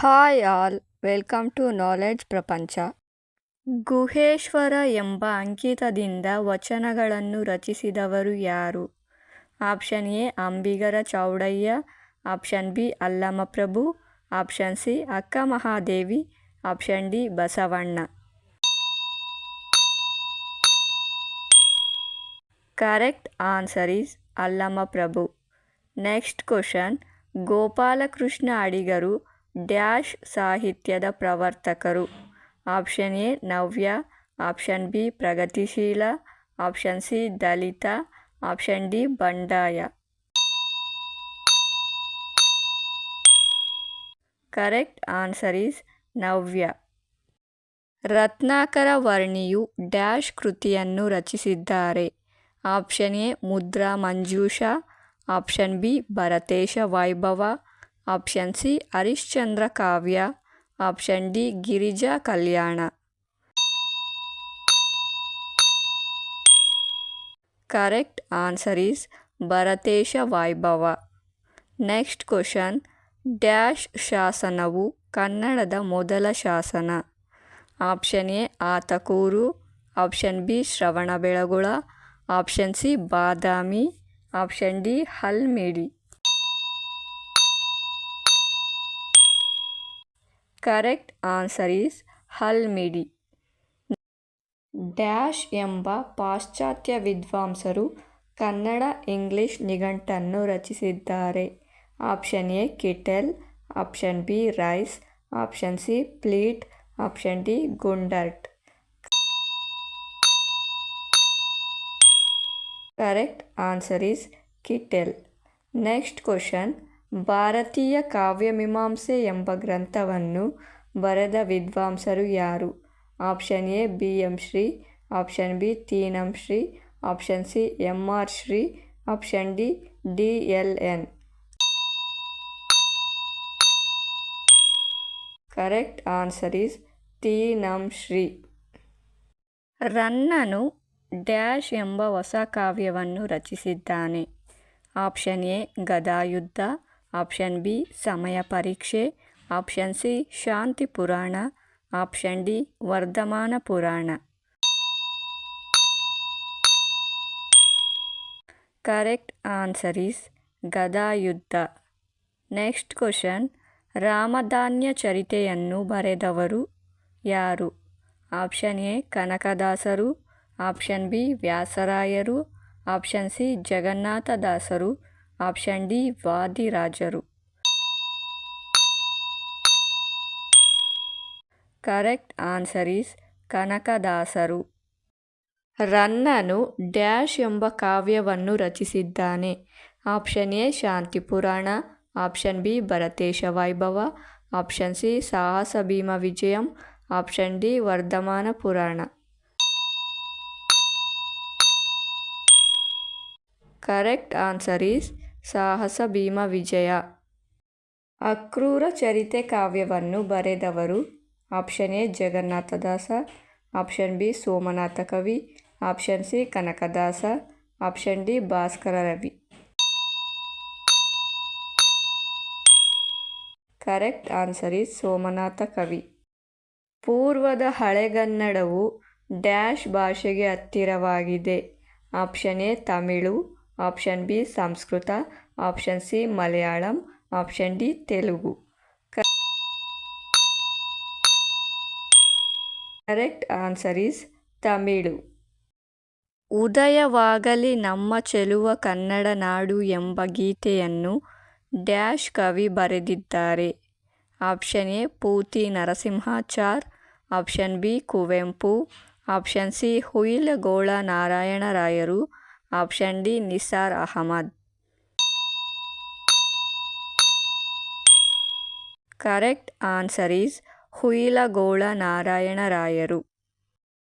Hi all, welcome to knowledge Prapancha. Guheshwara ಎಂಬ ಅಂಕಿತದಿಂದ ವಚನಗಳನ್ನು ರಚಿಸಿದವರು ಯಾರು? Option A, Ambigara Chowdaiah. Option B, Allamaprabhu. Option C Akka Mahadevi option D, Basavanna. Correct answer is Allamaprabhu. Next question, Gopalakrishna ಅಡಿಗರು dash ಸಾಹಿತ್ಯದ ಪ್ರವರ್ತಕರು. Option A, Navya. Option B, Pragatishila. Option C, Dalita. Option D, Bandaya. Correct answer is Navya. Ratnakara ವರ್ಣಿಯು dash ಕೃತಿಯನ್ನು ರಚಿಸಿದ್ದಾರೆ. Option A, Mudra Manjusha. Option B, Bharatesha Vaibhava. Option C, Harishchandra Kavya. Option D, Girija Kalyana. Correct answer is Bharatesha Vaibhava. Next question, dash ಶಾಸನವು ಕನ್ನಡದ ಮೊದಲ ಶಾಸನ. Option A, Atakur. Option B, Shravanabelagola. Option C, Badami. Option D, Halmidi. Correct answer is Halmidi dash ಎಂಬ ಪಾಶ್ಚಾತ್ಯ ವಿದ್ವಾಂಸರು Kannada English ನಿಘಂಟನ್ನು ರಚಿಸಿದ್ದಾರೆ. Option A Kittel option B Rice option C Fleet option D Gundert correct answer is Kittel next question Bharatiya Kavyamimamse ಎಂಬ ಗ್ರಂಥವನ್ನು ಬರೆದ ವಿದ್ವಾಂಸರು ಯಾರು? Option A, B, M, Shri, option B, Tinam Shri, option C, M, R, Shri, option D D, L, N. Correct answer is Tinam Shri. ರನ್ನನು dash ಎಂಬ ಹೊಸ ಕಾವ್ಯವನ್ನು ರಚಿಸಿದ್ದಾನೆ. Option A Gadayuddha option B Samaya Pariksha option C ಶಾಂತಿ ಪುರಾಣ option D Vardhamana Purana correct answer is Gadayuddha next question Ramadhanya ಚರಿತೆಯನ್ನು ಬರೆದವರು ಯಾರು option A ಕನಕದಾಸರು option B ವ್ಯಾಸರಾಯರು option C ಜಗನ್ನಾಥದಾಸರು option D ವಾದಿರಾಜರು ಕರೆಕ್ಟ್ ಆನ್ಸರ್ ಈಸ್ ಕನಕದಾಸರು ರನ್ನನು dash ಎಂಬ ಕಾವ್ಯವನ್ನು ರಚಿಸಿದ್ದಾನೆ ಆಪ್ಷನ್ ಎ ಶಾಂತಿ ಪುರಾಣ option B Bharatesha Vaibhava option C Sahasa Bhima Vijayam option D Vardhamana Purana correct answer is ಸಾಹಸ ಭೀಮ ವಿಜಯ. ಅಕ್ರೂರ ಚರಿತೆ ಕಾವ್ಯವನ್ನು ಬರೆದವರು option A Jagannathadasa, option B Somanatha Kavi, option C Kanakadasa, option D Bhaskara Ravi. Correct answer is Somanatha Kavi. ಪೂರ್ವದ ಹಳೆಗನ್ನಡವು dash ಭಾಷೆಗೆ ಹತ್ತಿರವಾಗಿದೆ. Option A Tamil option B Sanskrit, option C Malayalam, option D Telugu. Correct answer is Tamil. ಉದಯವಾಗಲಿ ನಮ್ಮ ಚೆಲುವ ಕನ್ನಡ ನಾಡು ಎಂಬ ಗೀತೆಯನ್ನು dash ಕವಿ ಬರೆದಿದ್ದಾರೆ. Option A Puti Narasimhachar, option B Kuvempu, option C Huilagola ನಾರಾಯಣರಾಯರು option D Nisar Ahmed correct answer is Huilagola ನಾರಾಯಣರಾಯರು